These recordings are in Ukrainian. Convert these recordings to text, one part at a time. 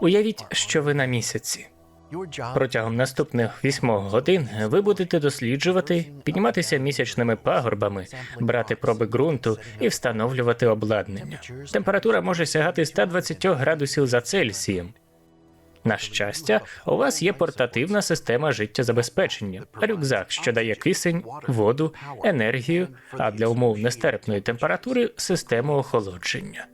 Уявіть, що ви на місяці. Протягом наступних вісьмох годин ви будете досліджувати, підніматися місячними пагорбами, брати проби ґрунту і встановлювати обладнання. Температура може сягати 120 градусів за Цельсієм. На щастя, у вас є портативна система життєзабезпечення, рюкзак, що дає кисень, воду, енергію, а для умов нестерпної температури систему охолодження.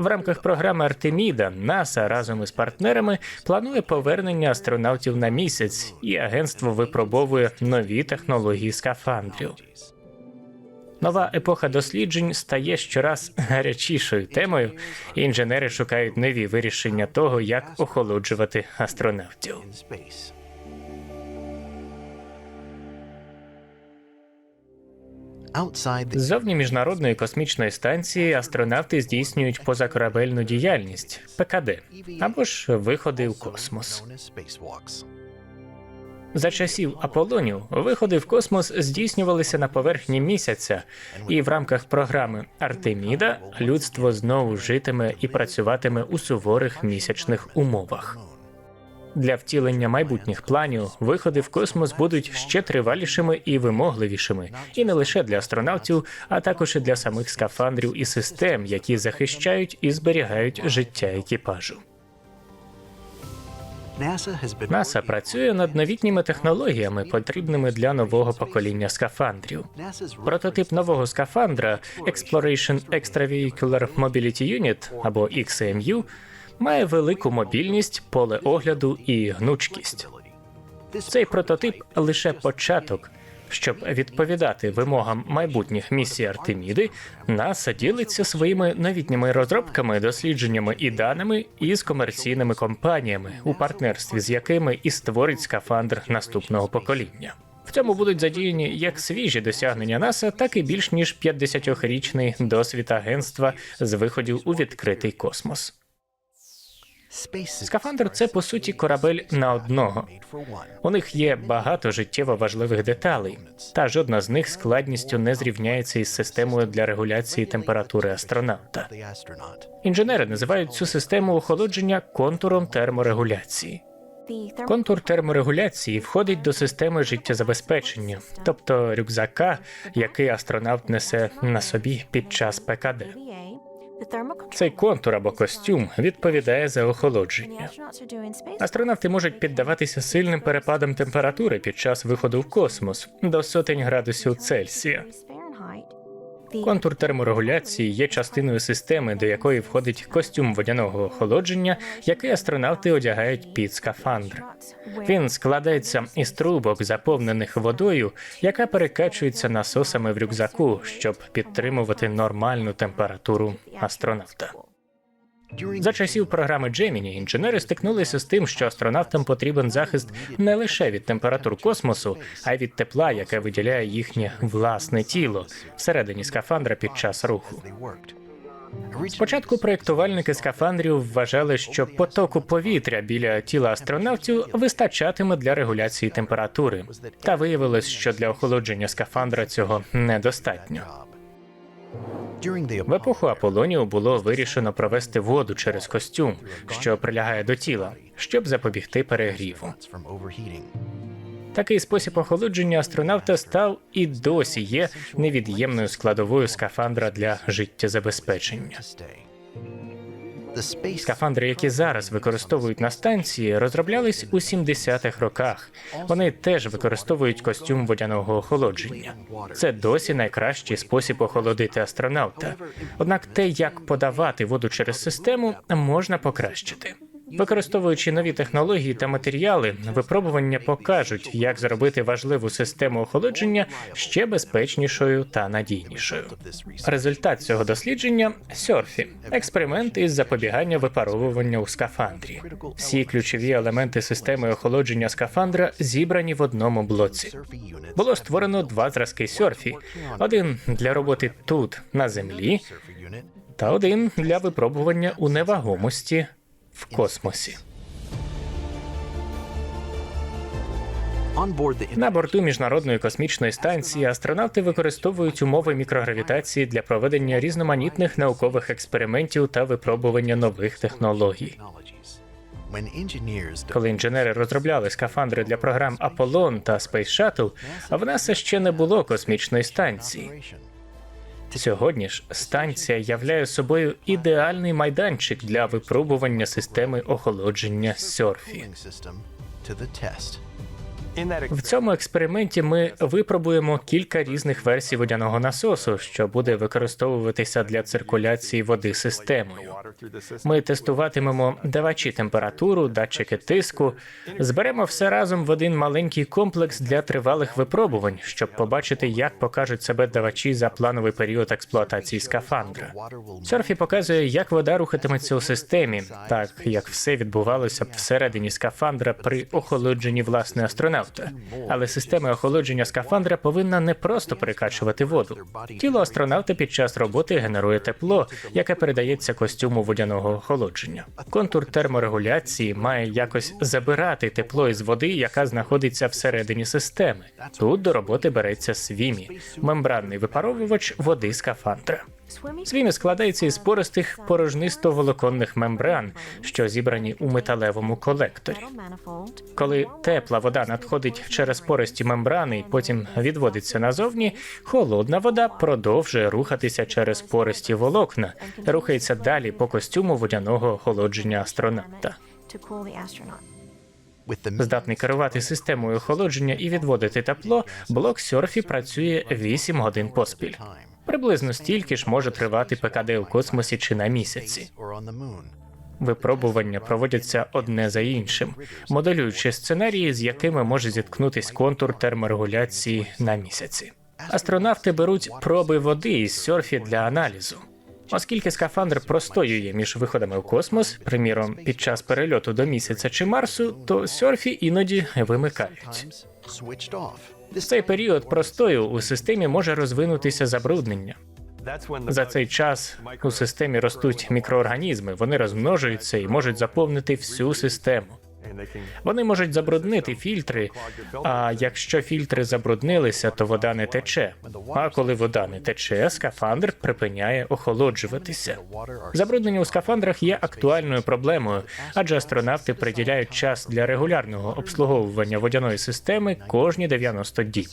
В рамках програми Артеміда НАСА разом із партнерами планує повернення астронавтів на місяць, і агентство випробовує нові технології скафандрів. Нова епоха досліджень стає щораз гарячішою темою, і інженери шукають нові вирішення того, як охолоджувати астронавтів. Ззовні міжнародної космічної станції астронавти здійснюють позакорабельну діяльність ПКД або ж виходи в космос. За часів Аполлонів виходи в космос здійснювалися на поверхні місяця, і в рамках програми Артеміда людство знову житиме і працюватиме у суворих місячних умовах. Для втілення майбутніх планів виходи в космос будуть ще тривалішими і вимогливішими, і не лише для астронавтів, а також і для самих скафандрів і систем, які захищають і зберігають життя екіпажу. НАСА працює над новітніми технологіями, потрібними для нового покоління скафандрів. Прототип нового скафандра Exploration Extravehicular Mobility Unit або XMU має велику мобільність, поле огляду і гнучкість. Цей прототип лише початок. Щоб відповідати вимогам майбутніх місій Артеміди, НАСА ділиться своїми новітніми розробками, дослідженнями і даними із комерційними компаніями, у партнерстві з якими і створить скафандр наступного покоління. В цьому будуть задіяні як свіжі досягнення НАСА, так і більш ніж 50-річний досвід агентства з виходів у відкритий космос. Скафандр це по суті корабель на одного. У них є багато життєво важливих деталей, та жодна з них складністю не зрівняється із системою для регуляції температури астронавта. Інженери називають цю систему охолодження контуром терморегуляції. Контур терморегуляції входить до системи життєзабезпечення, тобто рюкзака, який астронавт несе на собі під час ПКД. Цей контур або костюм відповідає за охолодження. Астронавти можуть піддаватися сильним перепадам температури під час виходу в космос до сотень градусів Цельсія. Контур терморегуляції є частиною системи, до якої входить костюм водяного охолодження, який астронавти одягають під скафандр. Він складається із трубок, заповнених водою, яка перекачується насосами в рюкзаку, щоб підтримувати нормальну температуру астронавта. За часів програми Gemini інженери стикнулися з тим, що астронавтам потрібен захист не лише від температур космосу, а й від тепла, яке виділяє їхнє власне тіло всередині скафандра під час руху. Спочатку проєктувальники скафандрів вважали, що потоку повітря біля тіла астронавтів вистачатиме для регуляції температури. Та виявилось, що для охолодження скафандра цього недостатньо. В епоху Аполлонів було вирішено провести воду через костюм, що прилягає до тіла, щоб запобігти перегріву. Такий спосіб охолодження астронавта став і досі є невід'ємною складовою скафандра для життєзабезпечення. Скафандри, які зараз використовують на станції, розроблялись у 70-х роках. Вони теж використовують костюм водяного охолодження. Це досі найкращий спосіб охолодити астронавта. Однак те, як подавати воду через систему, можна покращити. Використовуючи нові технології та матеріали, випробування покажуть, як зробити важливу систему охолодження ще безпечнішою та надійнішою. Результат цього дослідження сьорфі експеримент із запобігання випаровування у скафандрі. Всі ключові елементи системи охолодження скафандра зібрані в одному блоці. Було створено два зразки сьорфі: один для роботи тут на землі, та один для випробування у невагомості в космосі. На борту міжнародної космічної станції астронавти використовують умови мікрогравітації для проведення різноманітних наукових експериментів та випробування нових технологій. Коли інженери розробляли скафандри для програм Аполлон та Space Shuttle, в НАСА ще не було космічної станції. Сьогодні ж станція являє собою ідеальний майданчик для випробування системи охолодження Сьорфі. В цьому експерименті ми випробуємо кілька різних версій водяного насосу, що буде використовуватися для циркуляції води системою. Ми тестуватимемо давачі температуру, датчики тиску, зберемо все разом в один маленький комплекс для тривалих випробувань, щоб побачити, як покажуть себе давачі за плановий період експлуатації скафандра. Сьорфі показує, як вода рухатиметься у системі, так як все відбувалося б всередині скафандра при охолодженні власне астронавта. Але система охолодження скафандра повинна не просто перекачувати воду. Тіло астронавта під час роботи генерує тепло, яке передається костюму водяного охолодження. Контур терморегуляції має якось забирати тепло із води, яка знаходиться всередині системи. Тут до роботи береться свімі мембранний випаровувач води скафандра. Свімі складається із пористих порожнисто-волоконних мембран, що зібрані у металевому колекторі. Коли тепла вода надходить через пористі мембрани і потім відводиться назовні, холодна вода продовжує рухатися через пористі волокна, рухається далі по костюму водяного охолодження астронавта. Здатний керувати системою охолодження і відводити тепло, блок Сьорфі працює 8 годин поспіль. Приблизно стільки ж може тривати ПКД у космосі чи на місяці. Випробування проводяться одне за іншим, моделюючи сценарії, з якими може зіткнутись контур терморегуляції на місяці. Астронавти беруть проби води із сьорфі для аналізу. Оскільки скафандр простоює між виходами у космос, приміром, під час перельоту до місяця чи Марсу, то сьорфі іноді вимикають. Цей період простою у системі може розвинутися забруднення. За цей час у системі ростуть мікроорганізми, вони розмножуються і можуть заповнити всю систему. Вони можуть забруднити фільтри. А якщо фільтри забруднилися, то вода не тече. А коли вода не тече, скафандр припиняє охолоджуватися. Забруднення у скафандрах є актуальною проблемою, адже астронавти приділяють час для регулярного обслуговування водяної системи кожні 90 діб.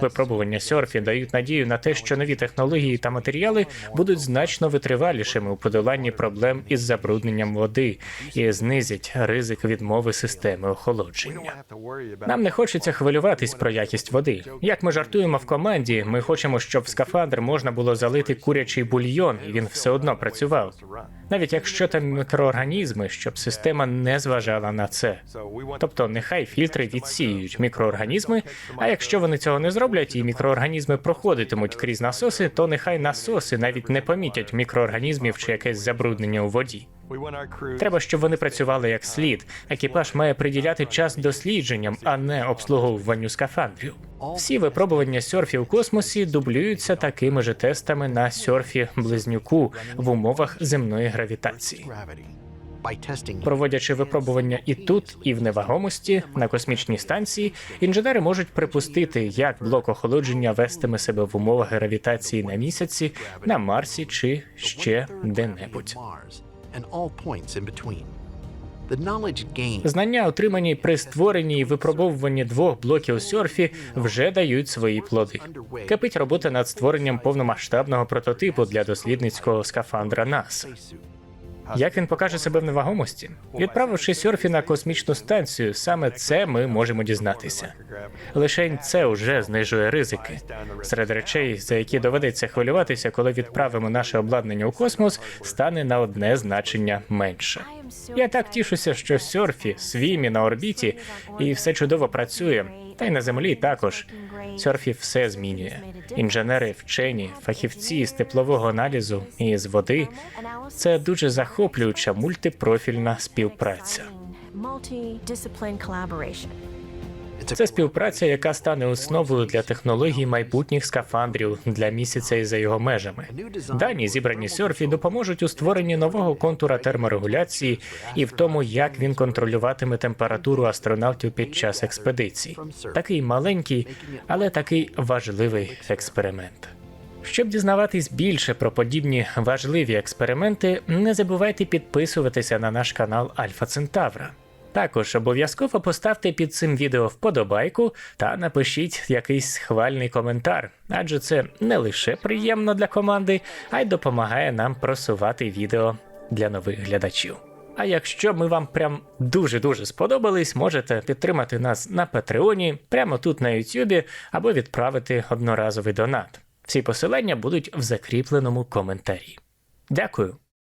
Випробування сьорфі дають надію на те, що нові технології та матеріали будуть значно витривалішими у подоланні проблем із забрудненням води і знизять ризик відмови системи охолодження. Нам не хочеться хвилюватись про якість води. Як ми жартуємо в команді, ми хочемо, щоб в скафандр можна було залити курячий бульйон, і він все одно працював. Навіть якщо там мікроорганізми, щоб система не зважала на це. Тобто, нехай фільтри відсіюють мікроорганізми, а якщо вони цього не зроблять і мікроорганізми проходитимуть крізь насоси, то нехай насоси навіть не помітять мікроорганізмів чи якесь забруднення у воді. Треба, щоб вони працювали як слід. Екіпаж має приділяти час дослідженням, а не обслуговуванню скафандрів. Всі випробування сьорфі у космосі дублюються такими же тестами на сьорфі близнюку в умовах земної гравітації. Проводячи випробування і тут, і в невагомості на космічній станції, інженери можуть припустити, як блок охолодження вестиме себе в умовах гравітації на місяці, на Марсі чи ще де-небудь. And all points in between. Знання, отримані при створенні і випробовуванні двох блоків сьорфі, вже дають свої плоди. Кипить робота над створенням повномасштабного прототипу для дослідницького скафандра НАСА. Як він покаже себе в невагомості? Відправивши сьорфі на космічну станцію, саме це ми можемо дізнатися. Лишень це вже знижує ризики. Серед речей, за які доведеться хвилюватися, коли відправимо наше обладнання у космос, стане на одне значення менше. Я так тішуся, що сьорфі, свімі на орбіті, і все чудово працює. Та й на землі також. серфі все змінює. Інженери, вчені, фахівці з теплового аналізу і з води. Це дуже захоплююча мультипрофільна співпраця. Це співпраця, яка стане основою для технологій майбутніх скафандрів для місяця і за його межами. Дані, зібрані Сьорфі, допоможуть у створенні нового контура терморегуляції і в тому, як він контролюватиме температуру астронавтів під час експедицій. Такий маленький, але такий важливий експеримент. Щоб дізнаватись більше про подібні важливі експерименти, не забувайте підписуватися на наш канал Альфа Центавра. Також обов'язково поставте під цим відео вподобайку та напишіть якийсь схвальний коментар, адже це не лише приємно для команди, а й допомагає нам просувати відео для нових глядачів. А якщо ми вам прям дуже-дуже сподобались, можете підтримати нас на Патреоні, прямо тут на Ютубі, або відправити одноразовий донат. Всі посилання будуть в закріпленому коментарі. Дякую.